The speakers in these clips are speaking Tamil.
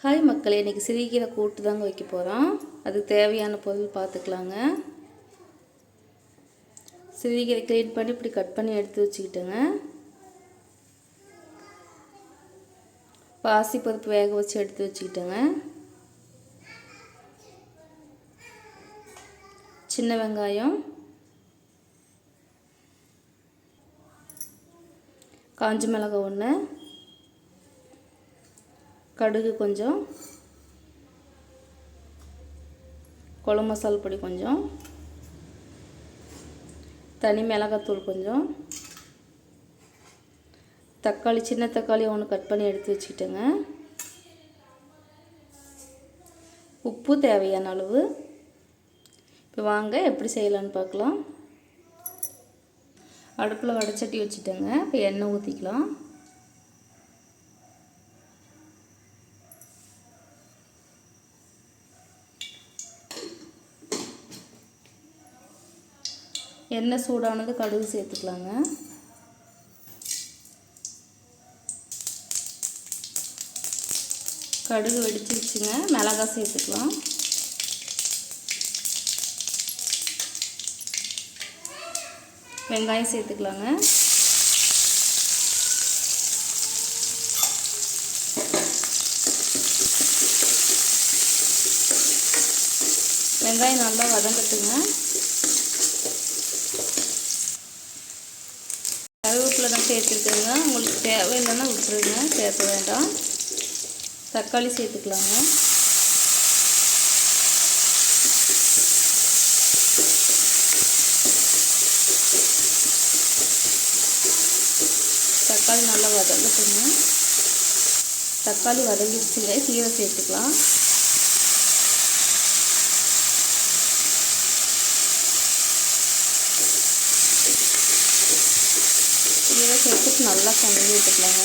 ஹாய் மக்களே இன்றைக்கி சிறுகீரை கூட்டு தாங்க வைக்க போகிறோம் அதுக்கு தேவையான பொருள் பார்த்துக்கலாங்க சிறுகீரை க்ளீன் பண்ணி இப்படி கட் பண்ணி எடுத்து வச்சுக்கிட்டேங்க. பாசி பருப்பு வேக வச்சு எடுத்து வச்சுக்கிட்டேங்க. சின்ன வெங்காயம். காஞ்ச மிளகாய் ஒன்று கடுகு கொஞ்சம். குழம்பு மசால் பொடி கொஞ்சம். தனி மிளகாத்தூள் கொஞ்சம். தக்காளி சின்ன தக்காளி ஒன்று கட் பண்ணி எடுத்து வச்சுக்கிட்டேங்க. உப்பு தேவையான அளவு. இப்போ வாங்க எப்படி செய்யலான்னு பார்க்கலாம். அடுப்பில் வடைச்சட்டி வச்சுட்டேங்க. இப்போ எண்ணெய் ஊற்றிக்கலாம் எண்ணெய் சூடானது கடுகு சேர்த்துக்கலாங்க. கடுகு வெடிச்சிருச்சுங்க. மிளகாய் சேர்த்துக்கலாம். வெங்காயம் சேர்த்துக்கலாங்க. வெங்காயம் நல்லா வதங்கட்டுங்க கருவேப்பிலை தான் சேர்த்துருக்குங்க உங்களுக்கு தேவை இல்லைன்னா விட்டுருங்க. சேர்த்த வேண்டாம். தக்காளி சேர்த்துக்கலாங்க. தக்காளி நல்லா வதங்கட்டுங்க. தக்காளி வதங்கிடுச்சுங்க. கீரை சேர்த்துக்கலாம். இதை சேர்த்துட்டு நல்லா கலந்து விட்டுக்கலாங்க.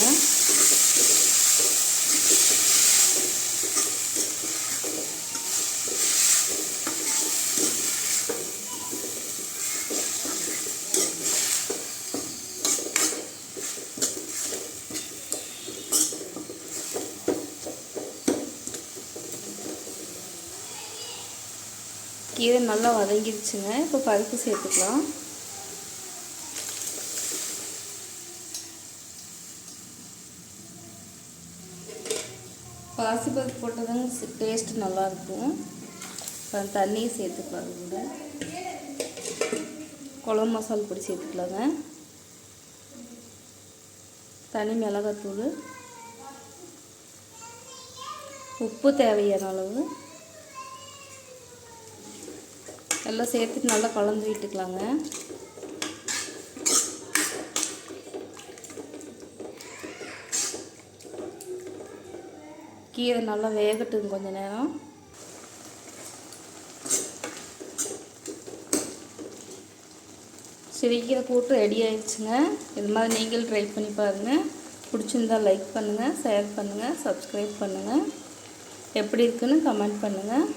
கீரை நல்லா வதங்கிடுச்சுங்க. இப்போ பருப்பு சேர்த்துக்கலாம். பாசிப்பருப்பு போட்டதாங்க டேஸ்ட்டு நல்லாயிருக்கும் அப்புறம் தண்ணியை சேர்த்துக்கலாம் கூட. குழம்பு மசாலா பொடி சேர்த்துக்கலாங்க. தனி மிளகாத்தூள். உப்பு தேவையான அளவு. எல்லாம் சேர்த்துட்டு நல்லா கலந்து விட்டுக்கலாங்க. கீரை நல்லா வேகட்டும் கொஞ்ச நேரம். சிரிக்கிற கூட்டு ரெடி ஆயிடுச்சுங்க. இது மாதிரி நீங்களும் ட்ரை பண்ணி பாருங்கள் பிடிச்சிருந்தா லைக் பண்ணுங்கள் ஷேர் பண்ணுங்கள் சப்ஸ்கிரைப் பண்ணுங்கள் எப்படி இருக்குன்னு கமெண்ட் பண்ணுங்கள்